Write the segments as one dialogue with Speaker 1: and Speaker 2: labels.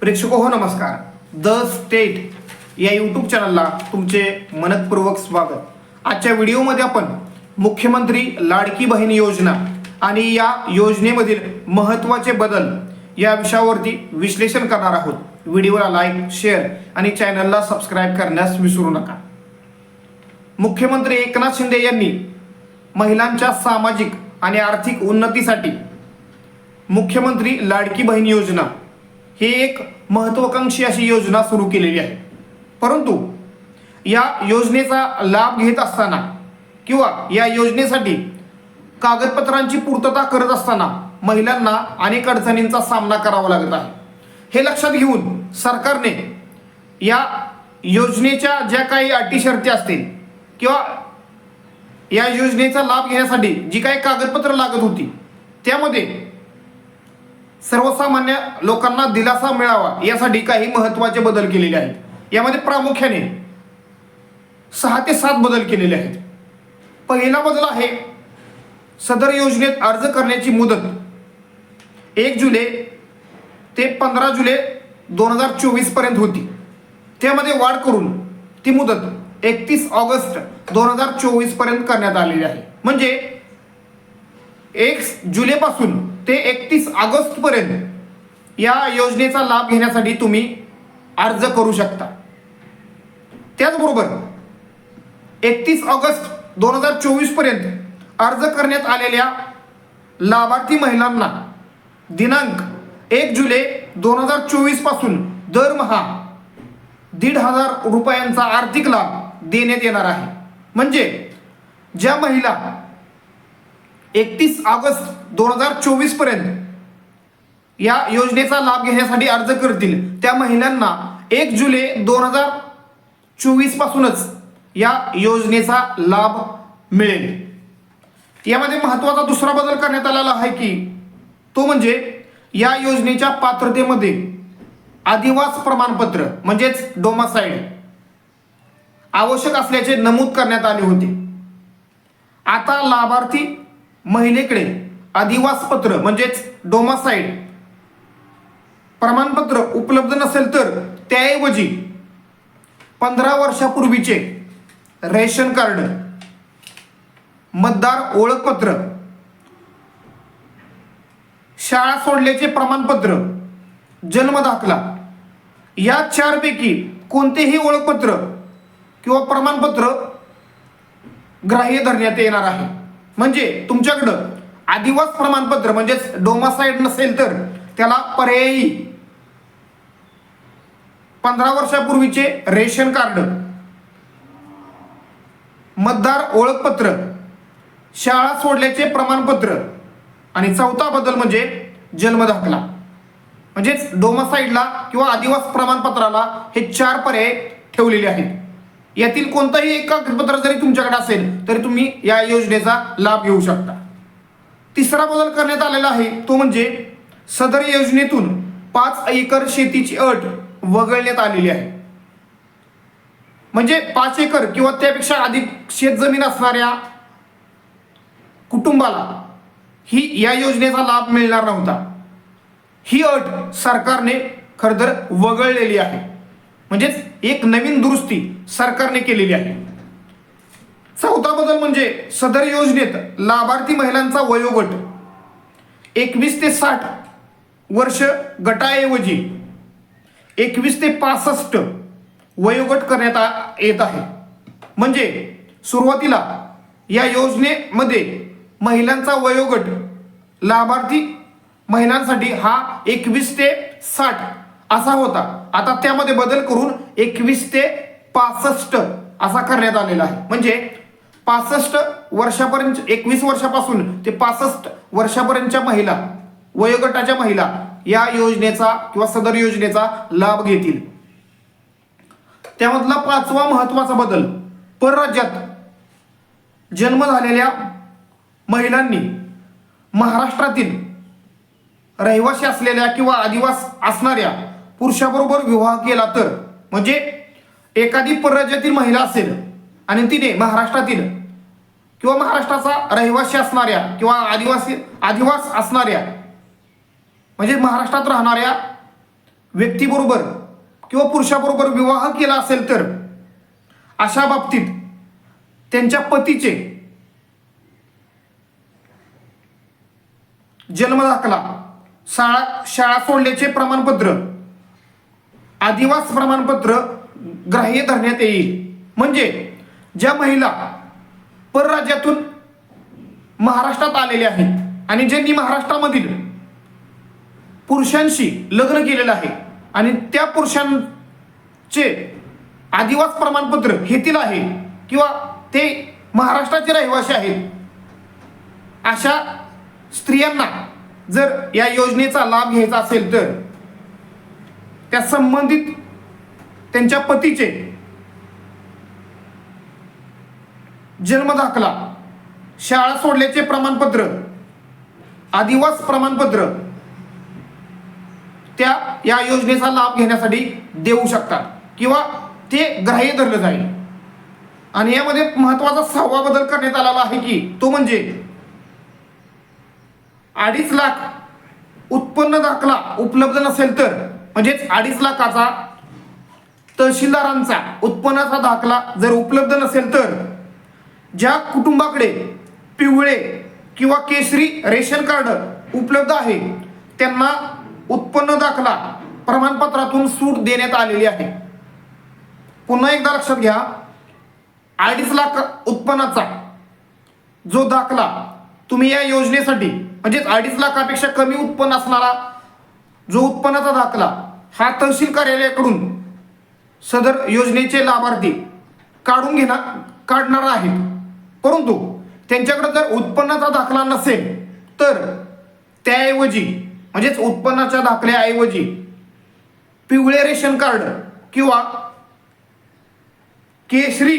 Speaker 1: प्रेक्षक हो नमस्कार. द स्टेट या यूट्यूब चॅनलला तुमचे मनपूर्वक स्वागत. आजच्या व्हिडिओमध्ये आपण मुख्यमंत्री लाडकी बहीण योजना आणि या योजनेमधील महत्त्वाचे बदल या विषयावरती विश्लेषण करणार आहोत. व्हिडिओला लाईक शेअर आणि चॅनलला सबस्क्राईब करण्यास विसरू नका. मुख्यमंत्री एकनाथ शिंदे यांनी महिलांच्या सामाजिक आणि आर्थिक उन्नतीसाठी मुख्यमंत्री लाडकी बहीण योजना ही एक महत्वाकांक्षी अशी योजना सुरू केलेली आहे. परंतु या योजनेचा लाभ घेत असताना किंवा या योजनेसाठी कागदपत्रांची पूर्तता करत असताना महिलांना अनेक अडचणींचा सामना करावा लागत आहे. हे लक्षात घेऊन सरकारने या योजनेच्या ज्या काही अटी शर्ती असतील किंवा या योजनेचा लाभ घेण्यासाठी जी काही कागदपत्र लागत होती त्यामध्ये सर्वसामान्य लोकांना दिलासा मिळावा यासाठी काही महत्त्वाचे बदल केलेले आहेत. यामध्ये प्रामुख्याने सहा ते सात बदल केलेले आहेत. पहिला बदल आहे सदर योजनेत अर्ज करण्याची मुदत. एक जुलै ते पंधरा जुलै दोन हजार चोवीसपर्यंत होती. त्यामध्ये वाढ करून ती मुदत एकतीस ऑगस्ट दोन हजार चोवीसपर्यंत करण्यात आलेली आहे. म्हणजे एक जुलैपासून ते एकतीस ऑगस्ट पर्यंत या योजनेचा लाभ घेण्यासाठी तुम्ही अर्ज करू शकता. त्याचबरोबर एकतीस ऑगस्ट दोन हजार चोवीसपर्यंत अर्ज करण्यात आलेल्या लाभार्थी महिलांना दिनांक एक जुलै दोन हजार चोवीसपासून दरमहा दीड हजार रुपयांचा आर्थिक लाभ देण्यात येणार आहे. म्हणजे ज्या महिला एकतीस ऑगस्ट दोन हजार चोवीसपर्यंत या योजनेचा लाभ घेण्यासाठी अर्ज करतील. त्या महिलांना एक जुलै दोन हजार चोवीस पासूनच या योजनेचा लाभ मिळेल. यामध्ये महत्त्वाचा दुसरा बदल करण्यात आलेला आहे की तो म्हणजे या योजनेच्या पात्रतेमध्ये आदिवास प्रमाणपत्र म्हणजेच डोमासाईड आवश्यक असल्याचे नमूद करण्यात आले होते. आता लाभार्थी महिलेकडे आदिवास पत्र म्हणजेच डोमासाईड प्रमाणपत्र उपलब्ध नसेल तर त्याऐवजी पंधरा वर्षापूर्वीचे रेशन कार्ड मतदार ओळखपत्र शाळा सोडल्याचे प्रमाणपत्र जन्म दाखला या चारपैकी कोणतेही ओळखपत्र किंवा प्रमाणपत्र ग्राह्य धरण्यात येणार आहे. म्हणजे तुमच्याकडं आदिवास प्रमाणपत्र म्हणजेच डोमासाईड नसेल तर त्याला पर्यायी पंधरा वर्षापूर्वीचे रेशन कार्ड मतदार ओळखपत्र शाळा सोडल्याचे प्रमाणपत्र आणि चौथा बदल म्हणजे जन्म दाखला. म्हणजेच डोमासाईडला किंवा आदिवास प्रमाणपत्राला हे चार पर्याय ठेवलेले आहेत. यातील कोणताही एक कागदपत्र जरी तुमच्याकडे असेल तरी तुम्ही या योजनेचा लाभ घेऊ शकता. तिसरा बदल करण्यात आलेला आहे तो म्हणजे सदर योजनेतून पाच एकर शेतीची अट वगळण्यात आलेली आहे. म्हणजे पाच एकर किंवा त्यापेक्षा अधिक शेतजमीन असणाऱ्या कुटुंबाला ही या योजनेचा लाभ मिळणार नव्हता. ही अट सरकारने खरं तर वगळलेली आहे. म्हणजेच एक नवीन दुरुस्ती सरकारने केलेली आहे. चौथा बदल म्हणजे सदर योजनेत लाभार्थी महिलांचा वयोगट. एकवीस ते साठ वर्ष गटाऐवजी एकवीस ते पासष्ट वयोगट करण्यात येत आहे. म्हणजे सुरुवातीला या योजनेमध्ये महिलांचा वयोगट लाभार्थी महिलांसाठी हा एकवीस ते साठ असा होता. आता त्यामध्ये बदल करून एकवीस ते पासष्ट असा करण्यात आलेला आहे. म्हणजे पासष्ट वर्षापर्यंत एकवीस वर्षापासून ते पासष्ट वर्षापर्यंतच्या महिला वयोगटाच्या महिला या योजनेचा किंवा सदर योजनेचा लाभ घेतील. त्यामधला पाचवा महत्त्वाचा बदल परराज्यात जन्म झालेल्या महिलांनी महाराष्ट्रातील रहिवासी असलेल्या किंवा आदिवास असणाऱ्या पुरुषाबरोबर विवाह केला तर. म्हणजे एखादी परराज्यातील महिला असेल आणि तिने महाराष्ट्रातील किंवा महाराष्ट्राचा रहिवासी असणाऱ्या किंवा आदिवासी आदिवास असणाऱ्या म्हणजे महाराष्ट्रात राहणाऱ्या व्यक्तीबरोबर किंवा पुरुषाबरोबर विवाह केला असेल तर अशा बाबतीत त्यांच्या पतीचे जन्मदाखला शाळा शाळा सोडल्याचे प्रमाणपत्र आदिवास प्रमाणपत्र ग्राह्य धरण्यात येईल. म्हणजे ज्या महिला परराज्यातून महाराष्ट्रात आलेल्या आहेत आणि ज्यांनी महाराष्ट्रामधील पुरुषांशी लग्न केलेलं आहे आणि त्या पुरुषांचे आदिवास प्रमाणपत्र हेतील आहे किंवा ते महाराष्ट्राचे रहिवासी आहेत अशा स्त्रियांना जर या योजनेचा लाभ घ्यायचा असेल तर त्या संबंधित त्यांच्या पतीचे जन्मदाखला शाळा सोडल्याचे प्रमाणपत्र आदिवास प्रमाणपत्र त्या या योजनेचा लाभ घेण्यासाठी देऊ शकतात किंवा ते ग्राह्य धरलं जाईल. आणि यामध्ये महत्त्वाचा सहावा बदल करण्यात आलेला आहे की तो म्हणजे अडीच लाख उत्पन्न दाखला उपलब्ध नसेल तर म्हणजेच अडीच लाखाचा तहसीलदारांचा उत्पन्नाचा दाखला जर उपलब्ध नसेल तर ज्या कुटुंबाकडे पिवळे किंवा केसरी रेशन कार्ड उपलब्ध आहे त्यांना उत्पन्न दाखला प्रमाणपत्रातून सूट देण्यात आलेली आहे. पुन्हा एकदा लक्षात घ्या अडीच लाख उत्पन्नाचा जो दाखला तुम्ही या योजनेसाठी म्हणजेच अडीच लाखापेक्षा कमी उत्पन्न असणारा जो उत्पन्नाचा दाखला हा तहसील कार्यालयाकडून सदर योजनेचे लाभार्थी काढून घेणार काढणार आहेत. परंतु त्यांच्याकडे जर उत्पन्नाचा दाखला नसेल तर त्याऐवजी म्हणजेच उत्पन्नाच्या दाखल्याऐवजी पिवळे रेशन कार्ड किंवा केशरी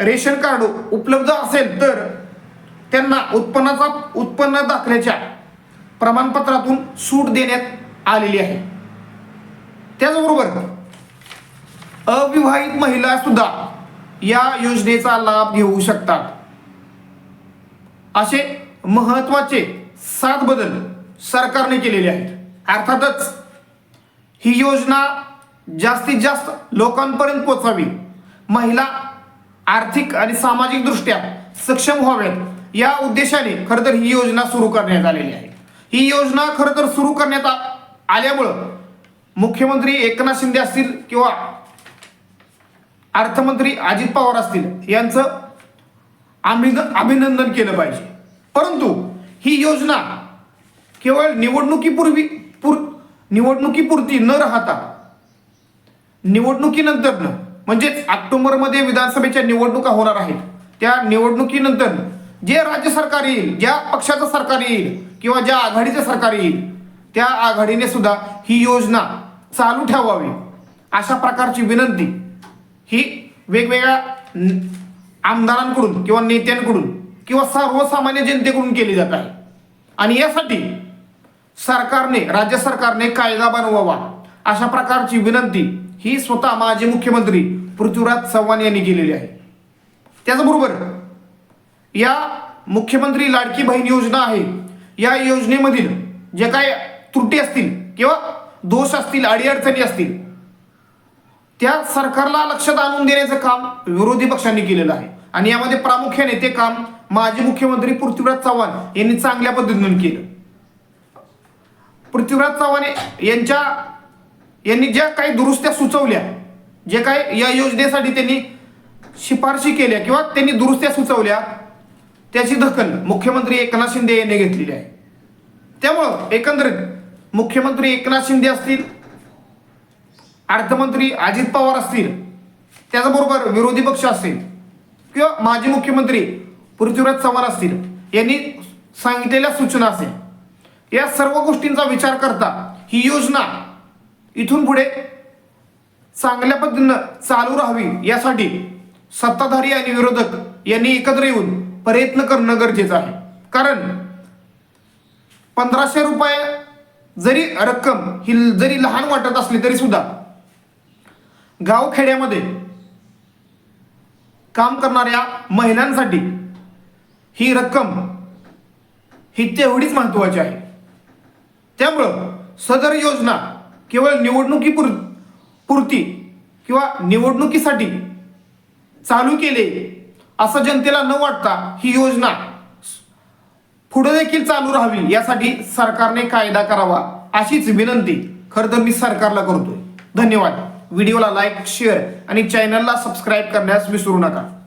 Speaker 1: रेशन कार्ड उपलब्ध असेल तर त्यांना उत्पन्नाचा उत्पन्न दाखल्याच्या प्रमाणपत्रातून सूट देण्यात आलेली आहे. त्याचबरोबर अविवाहित महिला सुद्धा या योजनेचा लाभ घेऊ शकतात. असे महत्त्वाचे सात बदल सरकारने केलेले आहेत. अर्थातच ही योजना जास्तीत जास्त लोकांपर्यंत पोचावी महिला आर्थिक आणि सामाजिक दृष्ट्या सक्षम व्हाव्यात. या उद्देशाने खरं तर ही योजना सुरू करण्यात आलेली आहे. ही योजना खरं तर सुरू करण्यात आल्यामुळं मुख्यमंत्री एकनाथ शिंदे असतील किंवा अर्थमंत्री अजित पवार असतील यांचं आम्ही अभिनंदन केलं पाहिजे. परंतु ही योजना केवळ निवडणुकीपूर्वी पुर निवडणुकीपुरती न राहता निवडणुकीनंतर म्हणजेच ऑक्टोबरमध्ये विधानसभेच्या निवडणुका होणार आहेत. त्या निवडणुकीनंतर जे राज्य सरकार येईल ज्या पक्षाचं सरकार येईल किंवा ज्या आघाडीचं सरकार येईल त्या आघाडीने सुद्धा ही योजना चालू ठेवावी. अशा प्रकारची विनंती ही वेगवेगळ्या आमदारांकडून किंवा नेत्यांकडून किंवा सर्वसामान्य जनतेकडून केली जात आहे. आणि यासाठी सरकारने राज्य सरकारने कायदा बनवावा अशा प्रकारची विनंती ही स्वतः माजी मुख्यमंत्री पृथ्वीराज चव्हाण यांनी केलेली आहे. त्याचबरोबर या मुख्यमंत्री लाडकी बहीण योजना आहे. या योजनेमधील जे काही त्रुटी असतील किंवा दोष असतील अडीअडचणी असतील त्या सरकारला लक्षात आणून देण्याचं काम विरोधी पक्षांनी केलेलं आहे. आणि यामध्ये प्रामुख्याने ते काम माजी मुख्यमंत्री पृथ्वीराज चव्हाण यांनी चांगल्या पद्धतीने केलं. पृथ्वीराज चव्हाण यांच्या यांनी ज्या काही दुरुस्त्या सुचवल्या जे काही या योजनेसाठी त्यांनी शिफारशी केल्या किंवा त्यांनी दुरुस्त्या सुचवल्या त्याची दखल मुख्यमंत्री एकनाथ शिंदे यांनी घेतलेली आहे. त्यामुळं एकंदरीत मुख्यमंत्री एकनाथ शिंदे असतील अर्थमंत्री अजित पवार असतील त्याचबरोबर विरोधी पक्ष असतील किंवा माजी मुख्यमंत्री पृथ्वीराज चव्हाण असतील यांनी सांगितलेल्या सूचना असेल. या सर्व गोष्टींचा विचार करता ही योजना इथून पुढे चांगल्या पद्धतीनं चालू राहावी यासाठी सत्ताधारी आणि विरोधक यांनी एकत्र येऊन प्रयत्न करणं गरजेचं आहे. कारण पंधराशे रुपये जरी रक्कम ही जरी लहान वाटत असली तरी सुद्धा गावखेड्यामध्ये काम करणाऱ्या महिलांसाठी ही रक्कम ही तेवढीच महत्वाची आहे. त्यामुळं सदर योजना केवळ निवडणुकीपुर पुरती किंवा निवडणुकीसाठी चालू केले असं जनतेला न वाटता ही योजना पुढे देखील चालू राहावी यासाठी सरकारने कायदा करावा अशीच विनंती खरं तर मी सरकारला करतोय. धन्यवाद. व्हिडिओला लाईक शेअर आणि चॅनलला सबस्क्राईब करण्यास विसरू नका.